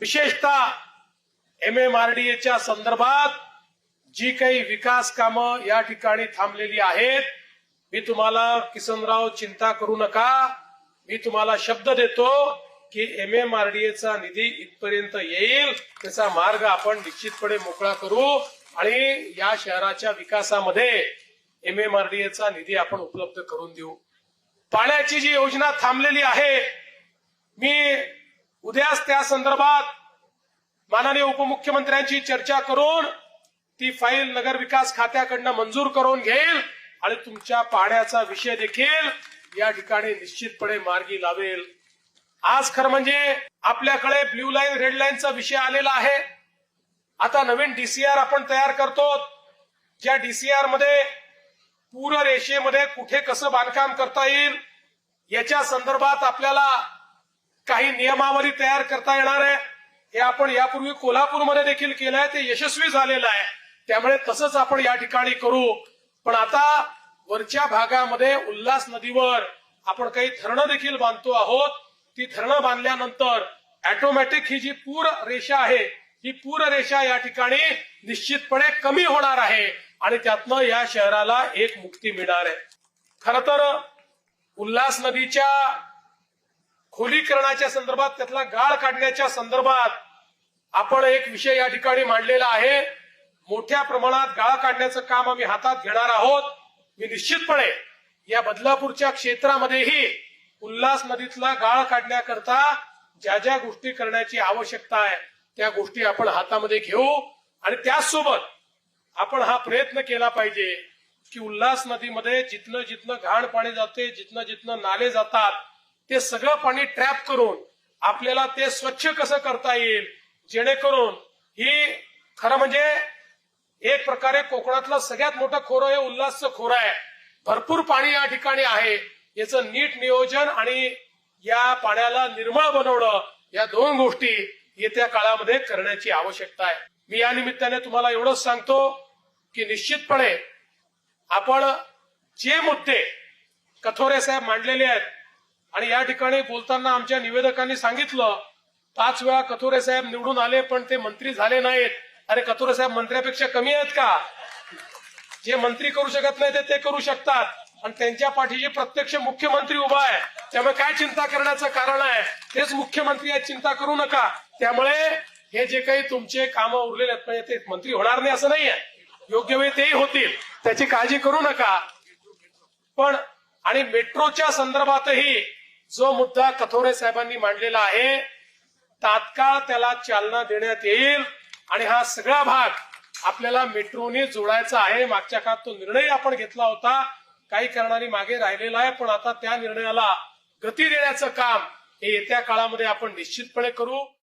विशेषतः M M R D एच्या संदर्भात जी काही विकास कामं या ठिकाणी थांबलेली आहेत मी तुम्हाला किसनराव चिंता करू नका. मी तुम्हाला शब्द देतो की एम एम आर डी एचा निधी इथपर्यंत येईल त्याचा मार्ग आपण निश्चितपणे मोकळा करू आणि या शहराच्या विकासामध्ये एम एम आर डी एचा निधी आपण उपलब्ध करून देऊ. पाण्याची जी योजना थांबलेली आहे मी उद्याच त्या संदर्भात माननीय उपमुख्यमंत्र्यांची चर्चा करून ती फाईल नगर विकास खात्याकडनं मंजूर करून घेईल आणि तुमच्या पाण्याचा विषय देखील या ठिकाणी निश्चितपणे मार्गी लावेल. आज खरं म्हणजे आपल्याकडे ब्ल्यू लाईन रेड लाईनचा विषय आलेला आहे. आता नवीन डीसीआर आपण तयार करतो. ज्या डीसीआरमध्ये पूर रेषेमध्ये कुठे कसं बांधकाम करता येईल याच्या संदर्भात आपल्याला काही नियमावली तयार करता येणार आहे. हे आपण यापूर्वी कोल्हापूरमध्ये देखील केलं आहे ते यशस्वी झालेलं आहे. त्यामुळे तसंच आपण या ठिकाणी करू. पण आता वरच्या भागामध्ये उल्हास नदीवर आपण काही धरणं देखील बांधतो आहोत. ती धरणं बांधल्यानंतर ऑटोमॅटिक ही जी पूर रेषा आहे ही पूर रेषा या ठिकाणी निश्चितपणे कमी होणार आहे आणि त्यातनं या शहराला एक मुक्ती मिळणार आहे. खर तर उल्हास नदीच्या खोलीकरणाच्या संदर्भात त्यातला गाळ काढण्याच्या संदर्भात आपण एक विषय या ठिकाणी मांडलेला आहे. मोठ्या प्रमाणात गाळ काढण्याचं काम आम्ही हातात घेणार आहोत. मी निश्चितपणे या बदलापूरच्या क्षेत्रामध्येही उल्हास नदीतला गाळ काढण्याकरता ज्या ज्या गोष्टी करण्याची आवश्यकता आहे त्या गोष्टी आपण हातामध्ये घेऊ. आणि त्याचसोबत आपण हा प्रयत्न केला पाहिजे की उल्हास नदीमध्ये जिथनं जिथनं घाण पाणी जाते जिथनं जिथनं नाले जातात ते सगळं पाणी ट्रॅप करून आपल्याला ते स्वच्छ कसं करता येईल जेणेकरून ही खरं म्हणजे एक प्रकारे कोकणातलं सगळ्यात मोठं खोरं हे उल्हासचं खोरं आहे. भरपूर पाणी या ठिकाणी आहे. याचं नीट नियोजन आणि या पाण्याला निर्मळ बनवणं या दोन गोष्टी येत्या काळामध्ये करण्याची आवश्यकता आहे. मी या निमित्ताने तुम्हाला एवढंच सांगतो की निश्चितपणे आपण जे मुद्दे कथोरे साहेब मांडलेले आहेत आणि या ठिकाणी बोलताना आमच्या निवेदकांनी सांगितलं पाच वेळा कथोरे साहेब निवडून आले पण ते मंत्री झाले नाहीत. अरे कथोरे साहेब मंत्र्यापेक्षा कमी आहेत का? जे मंत्री करू शकत नाही ते ते करू शकतात. आणि त्यांच्या पाठीशी प्रत्यक्ष मुख्यमंत्री उभा आहे. त्यामुळे काय चिंता करण्याचं कारण आहे? तेच मुख्यमंत्री आहेत चिंता करू नका. त्यामुळे हे जे काही तुमचे कामं उरलेले आहेत म्हणजे ते मंत्री होणार नाही असं नाही आहे योग्य वेळी तेही होतील. त्याची काळजी करू नका. पण आणि मेट्रोच्या संदर्भातही जो मुद्दा कथोरे साहेबांनी मांडलेला आहे तात्काळ त्याला चालना देण्यात येईल आणि हा सगळा भाग आपल्याला मेट्रोने जोडायचा आहे. मागच्या काळात तो निर्णय आपण घेतला होता. काही कारणाने मागे राहिलेला आहे पण आता त्या निर्णयाला गती देण्याचं काम हे येत्या काळामध्ये आपण निश्चितपणे करू.